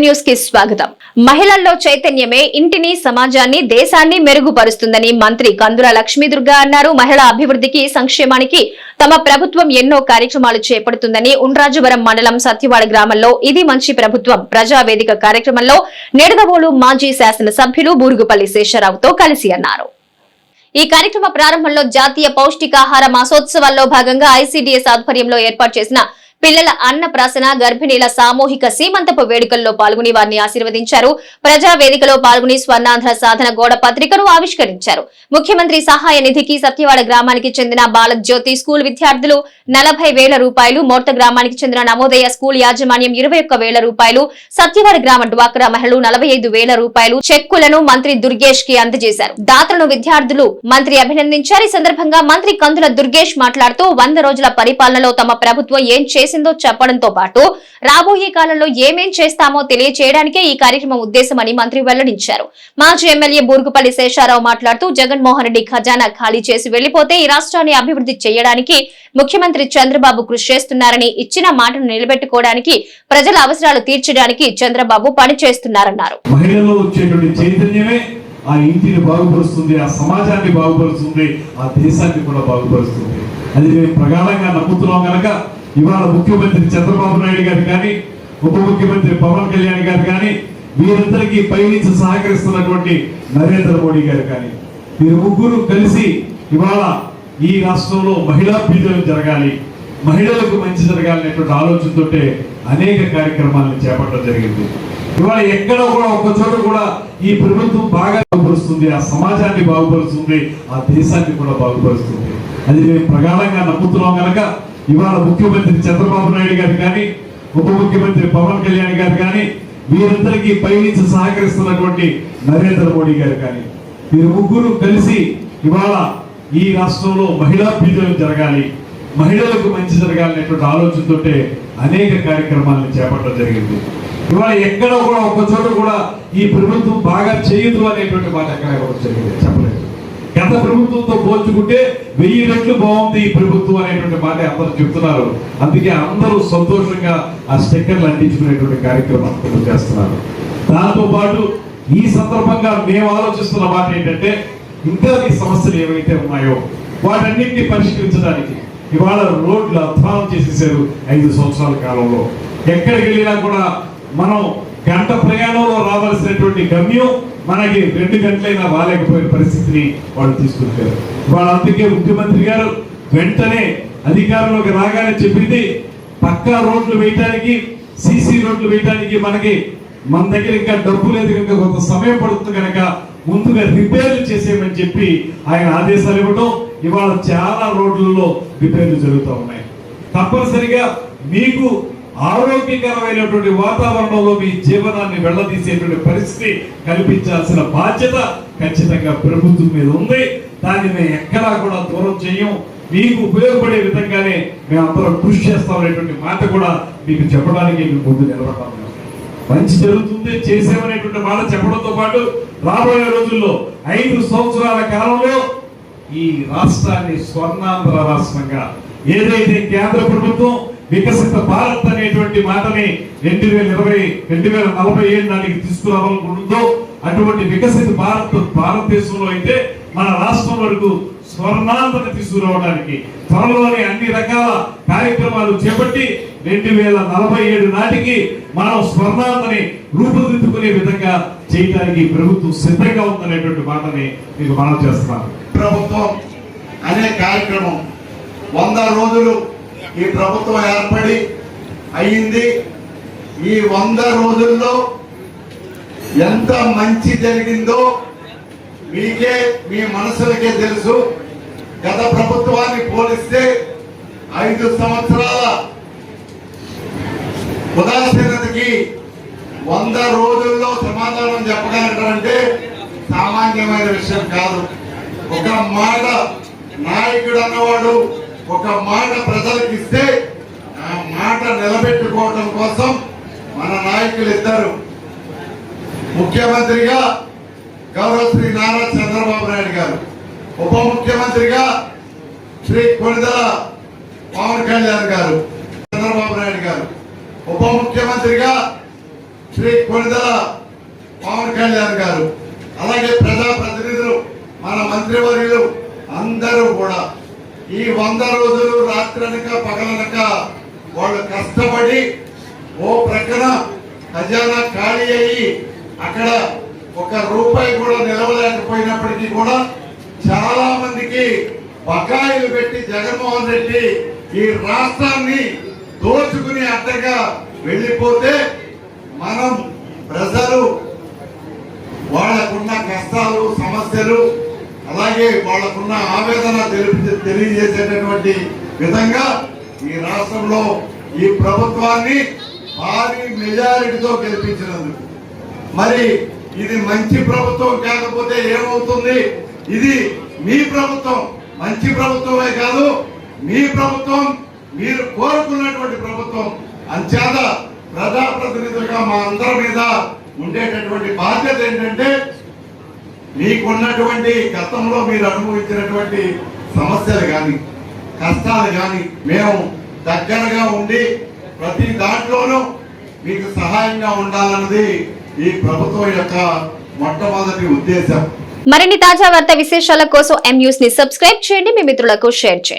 న్యూస్కి స్వాగతం. మహిళల్లో చైతన్యమే ఇంటిని సమాజాన్ని దేశాన్ని మెరుగుపరుస్తుందని మంత్రి కందుల లక్ష్మీదుర్గ అన్నారు. మహిళా అభివృద్ధికి సంక్షేమానికి తమ ప్రభుత్వం ఎన్నో కార్యక్రమాలు చేపడుతుందని ఉండ్రాజవరం మండలం సత్యవాడ గ్రామంలో ఇది మంచి ప్రభుత్వం ప్రజావేదిక కార్యక్రమంలో నిడదవోలు మాజీ శాసనసభ్యులు బూరుగుపల్లి శేషరావుతో కలిసి అన్నారు. ఈ కార్యక్రమ ప్రారంభంలో జాతీయ పౌష్టికాహార మాసోత్సవాల్లో భాగంగా ఐసీడీఎస్ ఆధ్వర్యంలో ఏర్పాటు చేసిన పిల్లల అన్న ప్రాసన గర్భిణీల సామూహిక సీమంతపు వేడుకల్లో పాల్గొని వారిని ఆశీర్వదించారు. ప్రజా వేదికలో పాల్గొని స్వర్ణాంధ్ర సాధన గోడ పత్రికను ఆవిష్కరించారు. ముఖ్యమంత్రి సహాయ నిధికి సత్యవాడ గ్రామానికి చెందిన బాలజ్యోతి స్కూల్ విద్యార్థులు నలభై వేల రూపాయలు మోర్త గ్రామానికి చెందిన నమోదయ స్కూల్ యాజమాన్యం ఇరవై ఒక్క వేల రూపాయలు సత్యవాడ గ్రామ డ్వాక్రా మహిళలు నలభై ఐదు వేల రూపాయలు చెక్కులను మంత్రి దుర్గేష్కి అందజేశారు. దాతలను విద్యార్థులు మంత్రి అభినందించారు. ఈ సందర్భంగా మంత్రి కందుల దుర్గేష్ మాట్లాడుతూ వంద రోజుల పరిపాలనలో తమ ప్రభుత్వం ఏం చేసిందో చెప్పడంతో పాటు రాబోయే కాలంలో ఏమేం చేస్తామో తెలియచేయడానికే ఈ కార్యక్రమం ఉద్దేశమని మంత్రి వెల్లడించారు. మాజీ ఎమ్మెల్యే బూర్గుపల్లి శేషారావు మాట్లాడుతూ జగన్మోహన్ రెడ్డి ఖజానా ఖాళీ చేసి వెళ్ళిపోతే ఈ రాష్ట్రాన్ని అభివృద్ధి చేయడానికి ముఖ్యమంత్రి చంద్రబాబు కృషి చేస్తున్నారని ఇచ్చిన మాటను నిలబెట్టుకోవడానికి ప్రజల అవసరాలు తీర్చడానికి చంద్రబాబు పనిచేస్తున్నారన్నారు. మహిళల్లో వచ్చేటువంటి చైతన్యమే ఆ ఇంటిని బాగుపరుస్తుంది ఆ సమాజాన్ని బాగుపరుస్తుంది ఆ దేశాన్ని కూడా బాగుపరుస్తుంది. అది మేము ప్రగాఢంగా నమ్ముతున్నాం కనుక ఇవాళ ముఖ్యమంత్రి చంద్రబాబు నాయుడు గారు కానీ ఉప ముఖ్యమంత్రి పవన్ కళ్యాణ్ గారు కానీ వీరందరికీ పయనించి సహకరిస్తున్నటువంటి నరేంద్ర మోడీ గారు కానీ వీరు ముగ్గురు కలిసి ఇవాళ ఈ రాష్ట్రంలో మహిళా విజయం జరగాలి మహిళలకు మంచి జరగాలనేటువంటి ఆలోచనతోటే అనేక కార్యక్రమాలను చేపట్టడం జరిగింది. ఇవాళ ఎక్కడ కూడా ఒక్క చోట కూడా ఈ ప్రభుత్వం బాగా బాగుపరుస్తుంది ఆ సమాజాన్ని బాగుపరుస్తుంది ఆ దేశాన్ని కూడా బాగుపరుస్తుంది. అది మేము ప్రగాఢంగా నమ్ముతున్నాం కనుక ఇవాళ ముఖ్యమంత్రి చంద్రబాబు నాయుడు గారు కానీ ఉప ముఖ్యమంత్రి పవన్ కళ్యాణ్ గారు కానీ వీరందరికీ పయనించి సహకరిస్తున్నటువంటి నరేంద్ర మోడీ గారు కానీ వీరు ముగ్గురు కలిసి ఇవాళ ఈ రాష్ట్రంలో మహిళా పీజనం జరగాలి మహిళలకు మంచి జరగాలనేటువంటి ఆలోచనతోటే అనేక కార్యక్రమాలను చేపట్టడం జరిగింది. ఇవాళ ఎక్కడ కూడా ఒక్క చోట కూడా ఈ ప్రభుత్వం బాగా చేయదు అనేటువంటి మాట ఎక్కడ కూడా జరిగింది. చెప్పలేదు. గత ప్రభుత్వంతో పోల్చుకుంటే వెయ్యి రెట్లు బాగుంది ఈ ప్రభుత్వం అనేటువంటి మాట అందరూ చెప్తున్నారు. అందుకే అందరూ సంతోషంగా ఆ స్టిక్కర్లు అంటించుకునేటువంటి కార్యక్రమం చేస్తున్నారు. దాంతో పాటు ఈ సందర్భంగా మేము ఆలోచిస్తున్న మాట ఏంటంటే ఇంకా ఈ సమస్యలు ఏవైతే ఉన్నాయో వాటన్నింటినీ పరిష్కరించడానికి ఇవాళ రోడ్లు అధ్వానం చేసేసారు ఐదు సంవత్సరాల కాలంలో. ఎక్కడికి వెళ్ళినా కూడా మనం గంట ప్రయాణంలో రావాల్సినటువంటి గమ్యం మనకి రెండు గంటలైనా రాలేకపోయిన పరిస్థితిని వాళ్ళు తీసుకుంటారు. వాళ్ళ అందుకే ముఖ్యమంత్రి గారు వెంటనే అధికారంలోకి రాగానే చెప్పింది పక్కా రోడ్లు వేయటానికి సీసీ రోడ్లు వేయటానికి మనకి మన దగ్గర ఇంకా డబ్బు లేదు కనుక కొంత సమయం పడుతుంది కనుక ముందుగా రిపేర్లు చేసేయమని చెప్పి ఆయన ఆదేశాలు ఇవ్వడం ఇవాళ చాలా రోడ్లలో రిపేర్లు జరుగుతూ ఉన్నాయి. తప్పనిసరిగా మీకు ఆరోగ్యకరమైనటువంటి వాతావరణంలో మీ జీవనాన్ని వెళ్ళదీసేటువంటి పరిస్థితి కల్పించాల్సిన బాధ్యత ఖచ్చితంగా ప్రభుత్వం మీద ఉంది. దాన్ని మేము ఎక్కడా కూడా దూరం చేయం మీకు ఉపయోగపడే విధంగానే మేము అందరం కృషి చేస్తామనేటువంటి మాట కూడా మీకు చెప్పడానికి మీకు ముందు నిలబడతాం మంచి జరుగుతుంది చేసేమనేటువంటి మాట చెప్పడంతో పాటు రాబోయే రోజుల్లో ఐదు సంవత్సరాల కాలంలో ఈ రాష్ట్రాన్ని స్వర్ణాంధ్ర రాష్ట్రంగా ఏదైతే కేంద్ర ప్రభుత్వం వికసిత భారత్ అనేటువంటి మాటని రెండు వేల ఇరవై రెండు వేల నలభై ఏడు నాటికి తీసుకురావాలనుకుంటుందో అటువంటి వికసిత భారత్ భారతదేశంలో అయితే మన రాష్ట్రం వరకు స్వర్ణాంధ్రని తీసుకురావడానికి త్వరలోనే అన్ని రకాల కార్యక్రమాలు చేపట్టి రెండు వేల నలభై ఏడు నాటికి మనం స్వర్ణాంతని రూపుదిద్దుకునే విధంగా చేయడానికి ప్రభుత్వం సిద్ధంగా ఉందనేటువంటి మాటని మీకు మనం చేస్తున్నాను ప్రభుత్వం అనే కార్యక్రమం వంద రోజులు ఈ ప్రభుత్వం ఏర్పడి అయింది. ఈ వంద రోజుల్లో ఎంత మంచి జరిగిందో మీకే మీ మనసులకే తెలుసు. గత ప్రభుత్వాన్ని పోలిస్తే ఐదు సంవత్సరాల ఉదాసీనతకి వంద రోజుల్లో సమాధానం చెప్పగలగడంటే సామాన్యమైన విషయం కాదు. ఒక మాట నాయకుడు అన్నవాడు ఒక మాట ప్రజలకు ఇస్తే ఆ మాట నిలబెట్టుకోవడం కోసం మన నాయకులు ఇద్దరు. ముఖ్యమంత్రిగా గౌరవ శ్రీ నారా చంద్రబాబు నాయుడు గారు. ఉప ముఖ్యమంత్రిగా శ్రీ కొనిదల పవన్ కళ్యాణ్ గారు చంద్రబాబు నాయుడు గారు. ఉప ముఖ్యమంత్రిగా శ్రీ కొనిదల పవన్ కళ్యాణ్ గారు. అలాగే ప్రజాప్రతినిధులు మన మంత్రివర్యులు అందరూ కూడా. ఈ వంద రోజులు రాత్రనక పగలనక వాళ్ళు కష్టపడి ఓ ప్రక్కన ఖజానా ఖాళీ అయ్యి అక్కడ ఒక రూపాయి కూడా నిలవలేకపోయినప్పటికీ కూడా చాలా మందికి బకాయిలు పెట్టి జగన్మోహన్ రెడ్డి ఈ రాష్ట్రాన్ని దోచుకుని అడ్డగా వెళ్ళిపోతే మనం ప్రజలు వాళ్ళకున్న కష్టాలు సమస్యలు అలాగే వాళ్ళకున్న ఆవేదన తెలిపి తెలియజేసేటటువంటి విధంగా ఈ రాష్ట్రంలో ఈ ప్రభుత్వాన్ని భారీ మెజారిటీతో గెలిపించినందుకు. మరి ఇది మంచి ప్రభుత్వం కాకపోతే ఏమవుతుంది? ఇది మీ ప్రభుత్వం. మంచి ప్రభుత్వమే కాదు మీ ప్రభుత్వం మీరు కోరుకున్నటువంటి ప్రభుత్వం. అంచేత ప్రజాప్రతినిధులుగా మా అందరి మీద ఉండేటటువంటి బాధ్యత ఏంటంటే మీకున్నటువంటి గతంలో మీరు అనుభవించినటువంటి సమస్యలు కానీ కష్టాలు కానీ మేము దగ్గరగా ఉండి ప్రతి దాంట్లోనూ మీకు సహాయంగా ఉండాలన్నది ఈ ప్రభుత్వం యొక్క మొట్టమొదటి ఉద్దేశం. మరిన్ని తాజా వార్త విశేషాల కోసం ఎం న్యూస్ని సబ్స్క్రైబ్ చేయండి. మీ మిత్రులకు షేర్ చేయండి.